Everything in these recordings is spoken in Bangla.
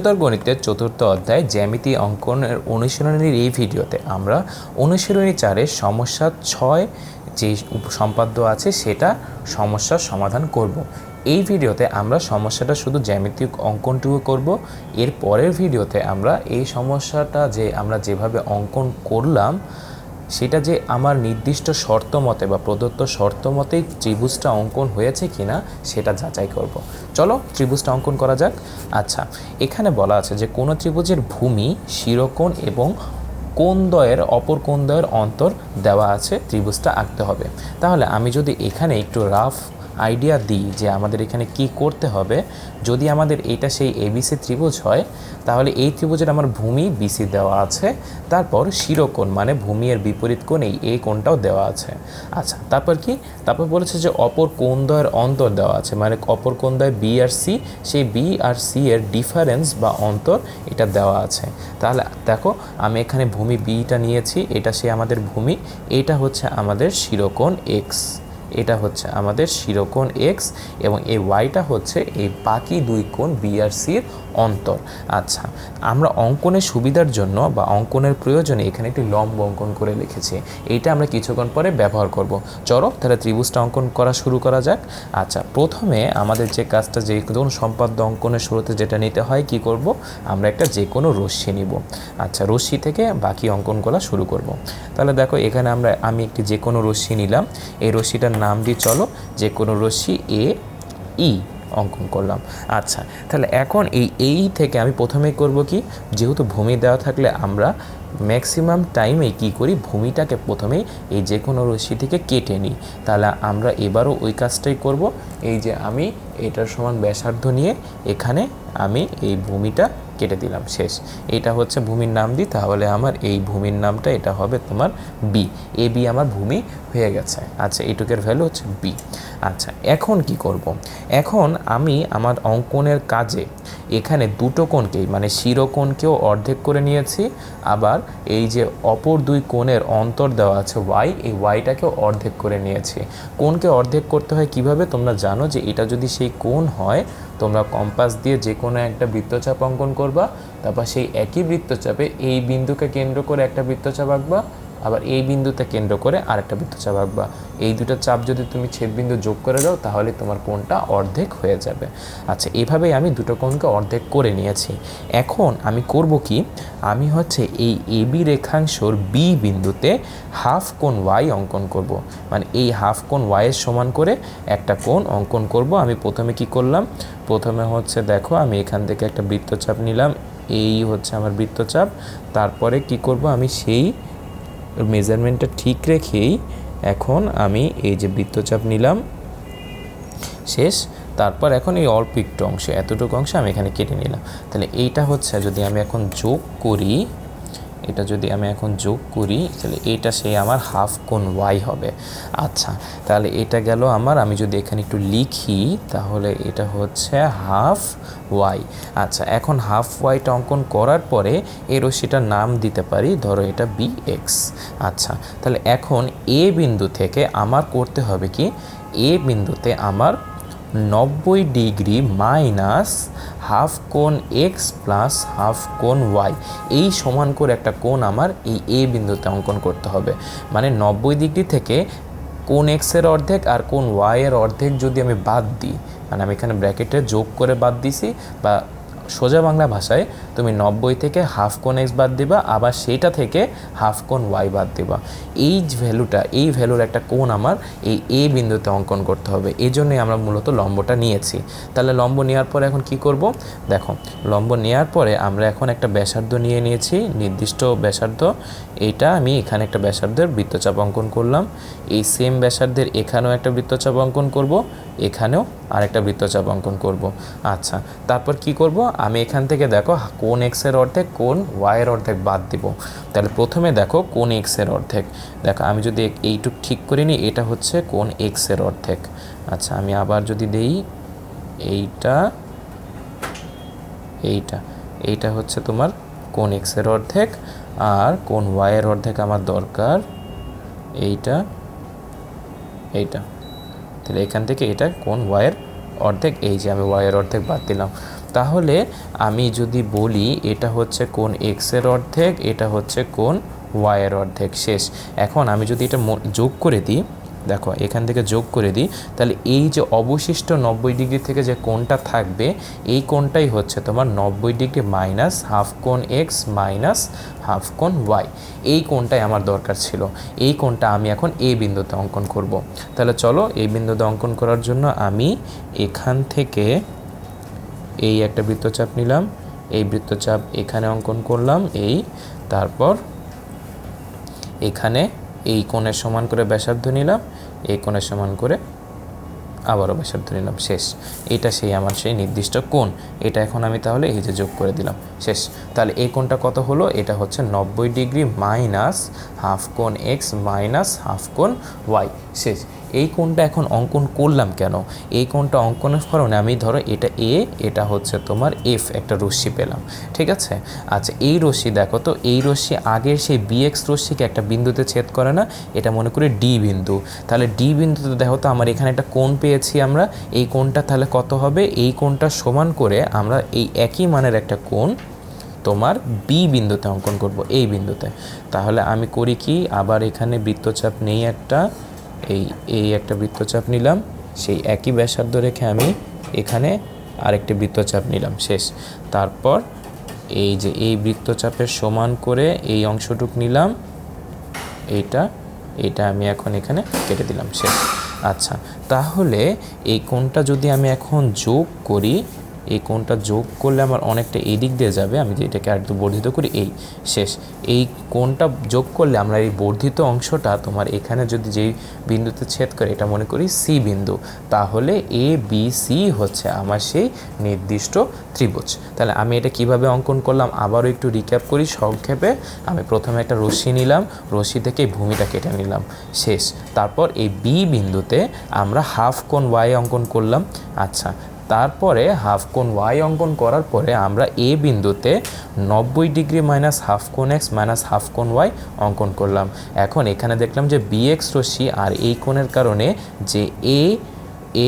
উচ্চতর গণিতের চতুর্থ অধ্যায় জ্যামিতি অঙ্কনের অনুশীলনের এই ভিডিওতে আমরা অনুশীলনী চারের সমস্যা ছয় যে সম্পাদ্য আছে সেটা সমস্যার সমাধান করব। এই ভিডিওতে আমরা সমস্যাটা শুধু জ্যামিতিক অঙ্কনটুকু করব। এর পরের ভিডিওতে আমরা এই সমস্যাটা যে আমরা যেভাবে অঙ্কন করলাম সেটা যে আমার নির্দিষ্ট শর্ত মতে বা প্রদত্ত শর্ত মতে ত্রিভুজটা অঙ্কন হয়েছে কি না সেটা যাচাই করব। চলো ত্রিভুজটা অঙ্কন করা যাক। আচ্ছা এখানে বলা আছে যে কোনো ত্রিভুজের ভূমি, শিরোকোণ এবং কোন দয়ের অপর কোন দয়ের অন্তর দেওয়া আছে, ত্রিভুজটা আঁকতে হবে। তাহলে আমি যদি এখানে একটু রাফ আইডিয়া দিই যে আমাদের এখানে কি করতে হবে, যদি আমাদের এটা সেই এবিসি ত্রিভুজ হয়, তাহলে এই ত্রিভুজের আমার ভূমি বিসি দেওয়া আছে, তারপর শিরোকোণ মানে ভূমি এর বিপরীত কোণ এই এই কোণটাও দেওয়া আছে। আচ্ছা তারপর কি? তারপর বলেছে যে অপর কোণদ্বয়ের অন্তর দেওয়া আছে মানে অপর কোণদ্বয় বি আর সি সেই বি আর সি এর ডিফারেন্স বা অন্তর এটা দেওয়া আছে। তাহলে দেখো, আমি এখানে ভূমি বিটা নিয়েছি, এটা সে আমাদের ভূমি, এটা হচ্ছে আমাদের শিরোকোণ এক্স এটা হচ্ছে আমাদের শিরোকোণ এক্স এবং এই ওয়াইটা হচ্ছে এই বাকি দুই কোণ বিআরসির অন্তর। আচ্ছা আমরা অঙ্কনের সুবিধার জন্য বা অঙ্কনের প্রয়োজনে এখানে একটি লম্ব অঙ্কন করে লিখেছি। এইটা আমরা কিছুক্ষণ পরে ব্যবহার করব। চলো, তাহলে ত্রিভুজটা অঙ্কন করা শুরু করা যাক। আচ্ছা প্রথমে আমাদের যে কাজটা, যে কোনো সম্পাদ্য অঙ্কনের শুরুতে যেটা নিতে হয়, কি করব? আমরা একটা যে কোনো রশ্মি নিব। আচ্ছা রশ্মি থেকে বাকি অঙ্কন করা শুরু করব। তাহলে দেখো এখানে আমরা, আমি একটি যে কোনো রশ্মি নিলাম। এই রশ্মিটার নাম দিয়ে চলো যে কোনো রশ্মি এ, ই অঙ্কন করলাম। আচ্ছা তাহলে এখন এই এই থেকে আমি প্রথমেই করব কি? যেহেতু ভূমি দেওয়া থাকলে আমরা ম্যাক্সিমাম টাইমে কি করি? ভূমিটাকে প্রথমেই এই যে কোনো রশ্মি থেকে কেটে নিই। তাহলে আমরা এবারও ওই কাজটাই করব। এই যে আমি এটার সমান ব্যাসার্ধ নিয়ে এখানে আমি এই ভূমিটা কেটে দিলাম, শেষ। এটা হচ্ছে ভূমির নাম দিই তাহলে আমার এই ভূমির নামটা এটা হবে তোমার বি এ বি আমার ভূমি হয়ে গেছে। আচ্ছা এইটুকের ভ্যালু হচ্ছে বি আচ্ছা এখন কি করব। এখন আমি আমার অঙ্কনের কাজে এখানে দুটো কোণকেই মানে শিরোকোণকেও অর্ধেক করে নিয়েছি, আবার এই যে অপর দুই কোণের অন্তর দেওয়া আছে ওয়াই এই ওয়াইটাকেও অর্ধেক করে নিয়েছি। কোণকে অর্ধেক করতে হয় কীভাবে? তোমরা জানো যে এটা যদি সেই কোণ হয় তোমরা কম্পাস দিয়ে যে কোনো একটা বৃত্তচাপ অঙ্কন করবা, তারপর সেই একই বৃত্তচাপে এই বিন্দুকে কেন্দ্র করে একটা বৃত্তচাপ আঁকবা আবার এই বিন্দুতে কেন্দ্র করে আরেকটা বৃত্তচাপ আঁকবা। এই দুটো চাপ যদি তুমি ছেদবিন্দু যোগ করে দাও, তাহলে তোমার কোণটা অর্ধেক হয়ে যাবে। আচ্ছা এভাবেই আমি দুটো কোণকে অর্ধেক করে নিয়েছি। এখন আমি করব কি? আমি হচ্ছে এই এবি রেখাংশর বি বিন্দুতে হাফ কোণ ওয়াই অঙ্কন করব। মানে এই হাফ কোণ ওয়াইয়ের সমান করে একটা কোণ অঙ্কন করব। আমি প্রথমে কি করলাম? প্রথমে হচ্ছে দেখো, আমি এখান থেকে একটা বৃত্তচাপ নিলাম। এই হচ্ছে আমার বৃত্তচাপ। তারপরে কি করব? আমি সেই মেজারমেন্টটা ঠিক রেখেই এখন আমি এই যে বৃত্তচাপ নিলাম, শেষ। তারপর এখন এই অল্প একটু অংশ, এতটুকু অংশ আমি এখানে কেটে নিলাম। তাহলে এইটা হচ্ছে, যদি আমি এখন যোগ করি এটা যদি আমি এখন যোগ করি, তাহলে এটা সেই আমার হাফ কোন ওয়াই হবে। আচ্ছা তাহলে এটা গেল আমার, আমি যদি এখানে একটু লিখি, তাহলে এটা হচ্ছে হাফ ওয়াই আচ্ছা এখন হাফ ওয়াইটা অঙ্কন করার পরে এই রশ্মিটার নাম দিতে পারি, ধরো এটা বি এক্স আচ্ছা তাহলে এখন এ বিন্দু থেকে আমার করতে হবে কি? এ বিন্দুতে আমার নব্বই ডিগ্রি মাইনাস হাফ কোণ এক্স প্লাস হাফ কোণ ওয়াই। এই সমান করে একটা কোণ আমার এই এ বিন্দুতে অঙ্কন করতে হবে। মানে নব্বই ডিগ্রি থেকে কোন এক্সের অর্ধেক আর কোন ওয়াইয়ের অর্ধেক যদি আমি বাদ দিই মানে আমি এখানে ব্র্যাকেটে যোগ করে বাদ দিছি বা সোজা বাংলা ভাষায় তুমি নব্বই থেকে হাফ কোন এক্স বাদ দিবা, আবার সেইটা থেকে হাফ কোন ওয়াই বাদ দিবা। এই ভ্যালুটা, এই ভ্যালুর একটা কোণ আমার এই এ বিন্দুতে অঙ্কন করতে হবে। এই জন্যই আমরা মূলত লম্বটা নিয়েছি। তাহলে লম্ব নেওয়ার পরে এখন কি করব? দেখো, লম্ব নেওয়ার পরে আমরা এখন একটা ব্যাসার্ধ নিয়ে নিয়েছি, নির্দিষ্ট ব্যাসার্ধ। এটা আমি এখানে একটা ব্যাসার্ধের বৃত্তচাপ অঙ্কন করলাম। এই সেম ব্যাসার্ধের এখানেও একটা বৃত্তচাপ অঙ্কন করব। এখানেও আরেকটা বৃত্তচাপ অঙ্কন করব। আচ্ছা তারপর কি করব? আমি এখান থেকে দেখো কোন এক্সের অর্ধেক, কোন ওয়াইয়ের অর্ধেক বাদ দিব। তাহলে প্রথমে দেখো কোন এক্সের অর্ধেক। দেখো, আমি যদি এইটুক ঠিক করে নিই, এটা হচ্ছে কোন এক্সের অর্ধেক। আচ্ছা আমি আবার যদি দেই, এইটা এইটা এইটা হচ্ছে তোমার কোন এক্সের অর্ধেক, আর কোন ওয়াইয়ের অর্ধেক আমার দরকার, এইটা এইটা। তাহলে এখান থেকে এটা কোন ওয়ার অর্ধেক? এই যে আমি ওয়ার অর্ধেক বাদ দিলাম। তাহলে আমি যদি বলি এটা হচ্ছে কোন এক্সের অর্ধেক, এটা হচ্ছে কোন ওয়ার অর্ধেক। শেষ। এখন আমি যদি এটা যোগ করে দিই দেখো, এখান থেকে যোগ করে দিই। তাহলে এই যে অবশিষ্ট নব্বই ডিগ্রি থেকে যে কোণটা থাকবে, এই কোণটাই হচ্ছে তোমার নব্বই ডিগ্রি মাইনাস হাফ কোণ এক্স মাইনাস হাফ কোণ ওয়াই। এই কোণটাই আমার দরকার ছিল। এই কোণটা আমি এখন এ বিন্দুতে অঙ্কন করব। তাহলে চলো এই বিন্দুতে অঙ্কন করার জন্য আমি এখান থেকে এই একটা বৃত্তচাপ নিলাম। এই বৃত্তচাপ এখানে অঙ্কন করলাম, এই, তারপর এখানে এই কোণের সমান করে ব্যাসার্ধ নিলাম, এই কোণের সমান করে আবারও ব্যাসার্ধ নিলাম, শেষ। এটা সেই আমার সেই নির্দিষ্ট কোণ। এটা এখন আমি তাহলে এই যে যোগ করে দিলাম, শেষ। তাহলে এই কোণটা কত হলো? এটা হচ্ছে নব্বই ডিগ্রি মাইনাস হাফ কোণ এক্স মাইনাস হাফ কোণ ওয়াই, শেষ। এই কোণটা এখন অঙ্কন করলাম কেন? এই কোণটা অঙ্কনের কারণে আমি ধরো এটা এ এটা হচ্ছে তোমার এফ একটা রশ্মি পেলাম। ঠিক আছে? আচ্ছা এই রশ্মি দেখো তো, এই রশ্মি আগের সেই বিএক্স রশ্মিকে একটা বিন্দুতে ছেদ করে না? এটা মনে করি ডি বিন্দু। তাহলে ডি বিন্দুতে দেখো তো, আমার এখানে একটা কোণ পেয়েছি আমরা। এই কোণটা তাহলে কত হবে? এই কোণটা সমান করে আমরা এই একই মানের একটা কোণ তোমার বি বিন্দুতে অঙ্কন করব এই বিন্দুতে। তাহলে আমি করি কি? আবার এখানে বৃত্তচাপ নেই একটা। এই এই একটা বৃত্তচাপ নিলাম। সেই একই ব্যাসার্ধ রেখে আমি এখানে আরেকটি বৃত্তচাপ নিলাম। শেষ। তারপর এই যে এই বৃত্তচাপের সমান করে এই অংশটুক নিলাম। এইটা এটা আমি এখন এখানে কেটে দিলাম। শেষ। আচ্ছা তাহলে এই কোণটা যদি আমি এখন যোগ করি এই কোণটা যোগ করলে আমার অনেকটা এই দিক দিয়ে যাবে, আমি যে এটাকে আরেকটু বর্ধিত করি, এই, শেষ। এই কোণটা যোগ করলে আমরা এই বর্ধিত অংশটা তোমার এখানে যদি যেই বিন্দুতে ছেদ করে, এটা মনে করি সি বিন্দু, তাহলে এ, বি, সি হচ্ছে আমার সেই নির্দিষ্ট ত্রিভুজ। তাহলে আমি এটা কীভাবে অঙ্কন করলাম, আবারও একটু রিক্যাপ করি সংক্ষেপে। আমি প্রথমে একটা রশ্মি নিলাম, রশ্মি থেকে ভূমিটা কেটে নিলাম, শেষ। তারপর এই বি বিন্দুতে আমরা হাফ কোণ ওয়াই অঙ্কন করলাম আচ্ছা। তারপরে হাফ কোণ ওয়াই অঙ্কন করার পরে আমরা এ বিন্দুতে নব্বই ডিগ্রি মাইনাস হাফ কোণ এক্স মাইনাস হাফ কোণ ওয়াই অঙ্কন করলাম। এখন এখানে দেখলাম যে বি এক্স রশ্মি আর এই কোণের কারণে যে এ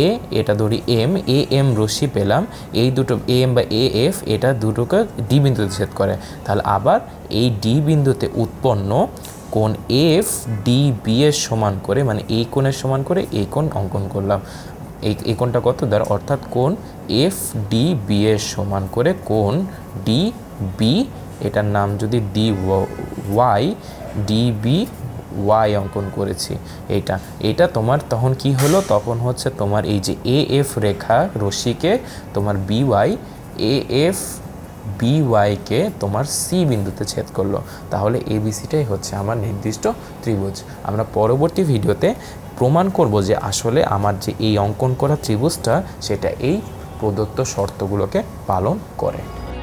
এ এটা ধরি এম এ এম রশ্মি পেলাম। এই দুটো এ এম বা এ এফ এটা দুটোকে ডি বিন্দুতে ছেদ করে। তাহলে আবার এই ডি বিন্দুতে উৎপন্ন কোণ এফ ডি বি এর সমান করে মানে এই কোণের সমান করে এই কোণ অঙ্কন করলাম। এই এই কোণটা কত? দ্বারা অর্থাৎ কোণ এফ ডি বি এর সমান করে কোণ ডি বি এটার নাম যদি D Y D B Y অঙ্কন করেছি এটা এটা তোমার তখন কি হলো? তখন হচ্ছে তোমার এই যে এ এফ রেখা রশ্মিকে তোমার B Y A F B ওয়াইকে তোমার সি বিন্দুতে ছেদ করল। তাহলে এবিসিটাই হচ্ছে আমার নির্দিষ্ট ত্রিভুজ। আমরা পরবর্তী ভিডিওতে প্রমাণ করব যে আসলে আমার যে এই অঙ্কন করা ত্রিভুজটা, সেটা এই প্রদত্ত শর্তগুলোকে পালন করে।